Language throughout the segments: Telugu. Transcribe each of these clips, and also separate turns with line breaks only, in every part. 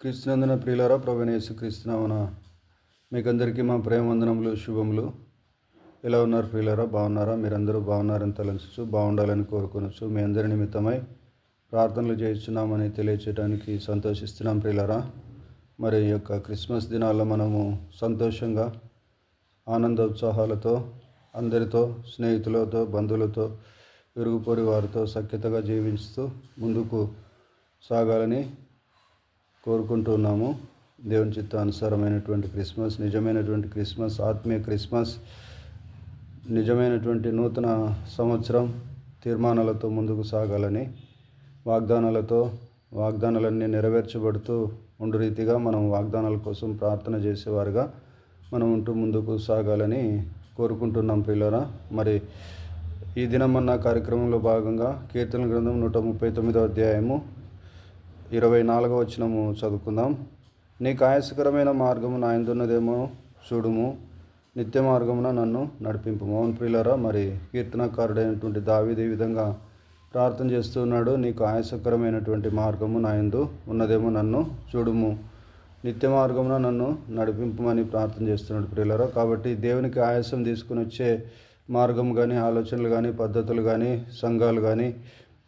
క్రీస్తునందున ప్రియులారా ప్రవీణేసు క్రిస్తునామన మీకందరికీ మా ప్రేమ వందనములు శుభములు. ఎలా ఉన్నారు ప్రియులారా? బాగున్నారా? మీరందరూ బాగున్నారని తలంచు బాగుండాలని కోరుకొనొచ్చు మీ అందరి నిమిత్తమై ప్రార్థనలు చేస్తున్నామని తెలియచేయడానికి సంతోషిస్తున్నాం ప్రియులారా. మరి యొక్క క్రిస్మస్ దినాల్లో మనము సంతోషంగా ఆనంద ఉత్సాహాలతో అందరితో స్నేహితులతో బంధువులతో ఇరుగు వారితో సఖ్యతగా జీవిస్తూ ముందుకు సాగాలని కోరుకుంటున్నాము. దేవుని చిత్తానుసారమైనటువంటి క్రిస్మస్ నిజమైనటువంటి క్రిస్మస్ ఆత్మీయ క్రిస్మస్ నిజమైనటువంటి నూతన సంవత్సరం తీర్మానాలతో ముందుకు సాగాలని వాగ్దానాలతో వాగ్దానాలన్నీ నెరవేర్చబడుతూ ఉండు రీతిగా మనం వాగ్దానాల కోసం ప్రార్థన చేసేవారుగా మనం ఉంటూ ముందుకు సాగాలని కోరుకుంటున్నాం పిల్లరా. మరి ఈ దినమన్న కార్యక్రమంలో భాగంగా కీర్తన గ్రంథం నూట ముప్పై తొమ్మిదో అధ్యాయము ఇరవై నాలుగో వచనము చదువుకుందాం. నీకు ఆయాసకరమైన మార్గము నా ఎందున్నదేమో చూడుము. నిత్య మార్గమున నన్ను నడిపింపు మౌన్ ప్రియులరా మరి కీర్తనకారుడైనటువంటి దావీది ఈ విధంగా ప్రార్థన చేస్తున్నాడు. నీకు ఆయాసకరమైనటువంటి మార్గము నా ఎందు ఉన్నదేమో నన్ను చూడుము. నిత్య మార్గమున నన్ను నడిపింపమని ప్రార్థన చేస్తున్నాడు ప్రియులరా. కాబట్టి దేవునికి ఆయాసం తీసుకుని వచ్చే మార్గం కానీ ఆలోచనలు కానీ పద్ధతులు కానీ సంఘాలు కానీ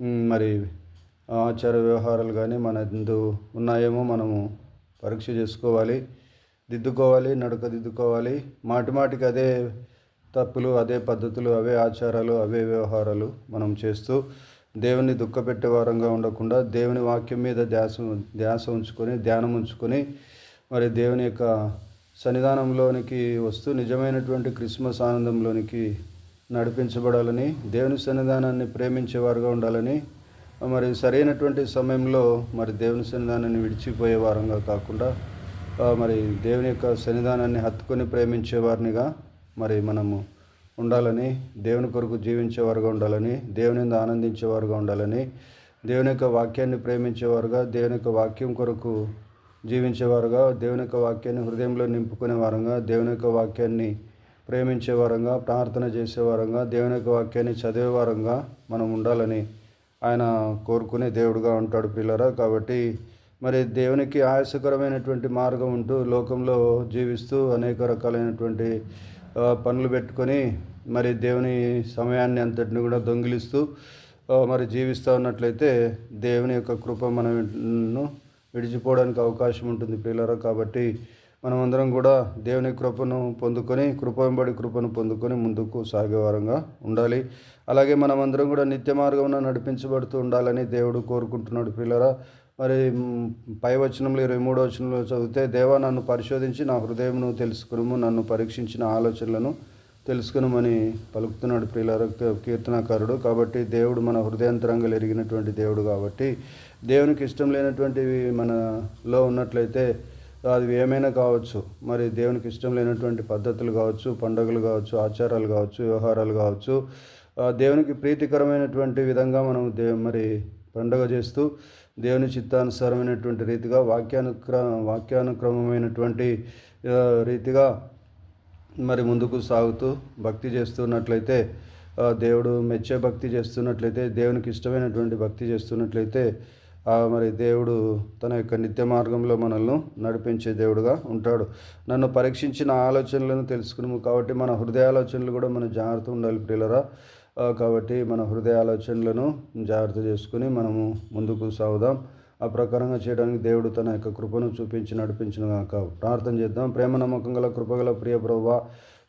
మరి ఆచార వ్యవహారాలు కానీ మన ఎందు ఉన్నాయేమో మనము పరీక్ష చేసుకోవాలి దిద్దుకోవాలి నడక దిద్దుకోవాలి. మాటి మాటికి అదే తప్పులు అదే పద్ధతులు అవే ఆచారాలు అవే వ్యవహారాలు మనం చేస్తూ దేవుని దుఃఖపెట్టే వారంగా ఉండకుండా దేవుని వాక్యం మీద ధ్యాస ధ్యాస ఉంచుకొని ధ్యానం ఉంచుకొని మరి దేవుని యొక్క సన్నిధానంలోనికి వస్తూ నిజమైనటువంటి క్రిస్మస్ ఆనందంలోనికి నడిపించబడాలని దేవుని సన్నిధానాన్ని ప్రేమించేవారుగా ఉండాలని మరి సరైనటువంటి సమయంలో మరి దేవుని సన్నిధానాన్ని విడిచిపోయే వారంగా కాకుండా మరి దేవుని యొక్క సన్నిధానాన్ని హత్తుకొని ప్రేమించే వారినిగా మరి మనము ఉండాలని దేవుని కొరకు జీవించేవారుగా ఉండాలని దేవుని ఆనందించేవారుగా ఉండాలని దేవుని యొక్క వాక్యాన్ని ప్రేమించేవారుగా దేవుని యొక్క వాక్యం కొరకు జీవించేవారుగా దేవుని యొక్క వాక్యాన్ని హృదయంలో నింపుకునే వారంగా దేవుని యొక్క వాక్యాన్ని ప్రేమించే వారంగా ప్రార్థన చేసే వారంగా దేవుని యొక్క వాక్యాన్ని చదివే వారంగా మనం ఉండాలని ఆయన కోరుకునే దేవుడుగా ఉంటాడు పిల్లరా. కాబట్టి మరి దేవునికి ఆయాసకరమైనటువంటి మార్గం ఉంటూ లోకంలో జీవిస్తూ అనేక రకాలైనటువంటి పనులు పెట్టుకొని మరి దేవుని సమయాన్ని అంతటిని కూడా దొంగిలిస్తూ మరి జీవిస్తూ ఉన్నట్లయితే దేవుని యొక్క కృప మనం విడిచిపోవడానికి అవకాశం ఉంటుంది పిల్లరా. కాబట్టి మనమందరం కూడా దేవుని కృపను పొందుకొని కృపంబడి కృపను పొందుకొని ముందుకు సాగేవారంగా ఉండాలి. అలాగే మనమందరం కూడా నిత్య మార్గంలో నడిపించబడుతూ ఉండాలని దేవుడు కోరుకుంటున్నాడు పిల్లరా. మరి పై వచనంలో ఇరవై మూడో వచనంలో చదివితే దేవా నన్ను పరిశోధించి నా హృదయమును తెలుసుకును నన్ను పరీక్షించిన ఆలోచనలను తెలుసుకునమని పలుకుతున్నాడు ప్రియుల కీర్తనాకారుడు. కాబట్టి దేవుడు మన హృదయాంతరంగా ఎరిగినటువంటి దేవుడు కాబట్టి దేవునికి ఇష్టం లేనటువంటివి మనలో ఉన్నట్లయితే అది ఏమైనా కావచ్చు. మరి దేవునికి ఇష్టం లేనటువంటి పద్ధతులు కావచ్చు పండుగలు కావచ్చు ఆచారాలు కావచ్చు వ్యవహారాలు కావచ్చు దేవునికి ప్రీతికరమైనటువంటి విధంగా మనం దే మరి పండుగ చేస్తూ దేవుని చిత్తానుసారమైనటువంటి రీతిగా వాక్యానుక్ర వాక్యానుక్రమమైనటువంటి రీతిగా మరి ముందుకు సాగుతూ భక్తి చేస్తున్నట్లయితే దేవుడు మెచ్చే భక్తి చేస్తున్నట్లయితే దేవునికి ఇష్టమైనటువంటి భక్తి చేస్తున్నట్లయితే మరి దేవుడు తన యొక్క నిత్య మార్గంలో మనల్ని నడిపించే దేవుడుగా ఉంటాడు. నన్ను పరీక్షించిన ఆలోచనలను తెలుసుకున్నాము కాబట్టి మన హృదయ ఆలోచనలు కూడా మనం జాగ్రత్త ఉండాలి పిల్లరా కాబట్టి మన హృదయ ఆలోచనలను జాగ్రత్త చేసుకుని మనము ముందుకు సాగుదాం. ఆ ప్రకారంగా చేయడానికి దేవుడు తన యొక్క కృపను చూపించి నడిపించిన కాక ప్రార్థన చేద్దాం. ప్రేమ నమ్మకం గల కృపగల ప్రియ ప్రభా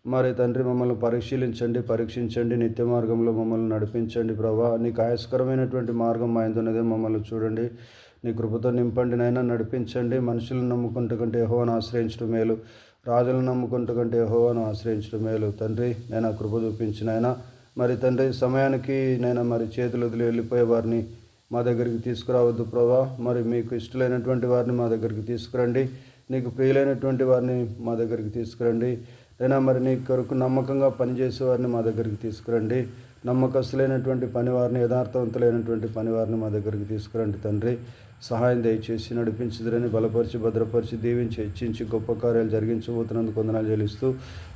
మరి తండ్రి మమ్మల్ని పరిశీలించండి పరీక్షించండి నిత్య మార్గంలో మమ్మల్ని నడిపించండి ప్రభా. నీకు ఆయస్కరమైనటువంటి మార్గం మా ఎందున్నదే మమ్మల్ని చూడండి. నీ కృపతో నింపండి నైనా నడిపించండి. మనుషులను నమ్ముకుంటూ కంటే యెహోవాను ఆశ్రయించడం మేలు. రాజులను నమ్ముకుంటూ కంటే యెహోవాను ఆశ్రయించడం మేలు. తండ్రి నేను ఆ కృప చూపించిన ఆయన మరి తండ్రి సమయానికి నేను మరి చేతులు వదిలి వెళ్ళిపోయే వారిని మా దగ్గరికి తీసుకురావద్దు ప్రభా. మరి మీకు ఇష్టలైనటువంటి వారిని మా దగ్గరికి తీసుకురండి. నీకు ప్రియులైనటువంటి వారిని మా దగ్గరికి తీసుకురండి. అయినా మరి నీ కొరకు నమ్మకంగా పనిచేసే వారిని మా దగ్గరికి తీసుకురండి. నమ్మకస్తులైనటువంటి పనివారిని యథార్థవంతులైనటువంటి పనివారిని మా దగ్గరికి తీసుకురండి తండ్రి. సహాయం దయచేసి నడిపించదురని బలపరిచి భద్రపరిచి దీవించి హెచ్చించి గొప్ప కార్యాలు జరిగించబోతున్నందుకు వందనాలు చెల్లిస్తూ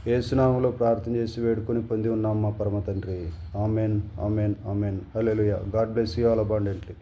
ఏసునామంలో ప్రార్థన చేసి వేడుకొని పొంది ఉన్నాం మా పరమ తండ్రి. Amen amen amen. Hallelujah. God bless you all abundantly.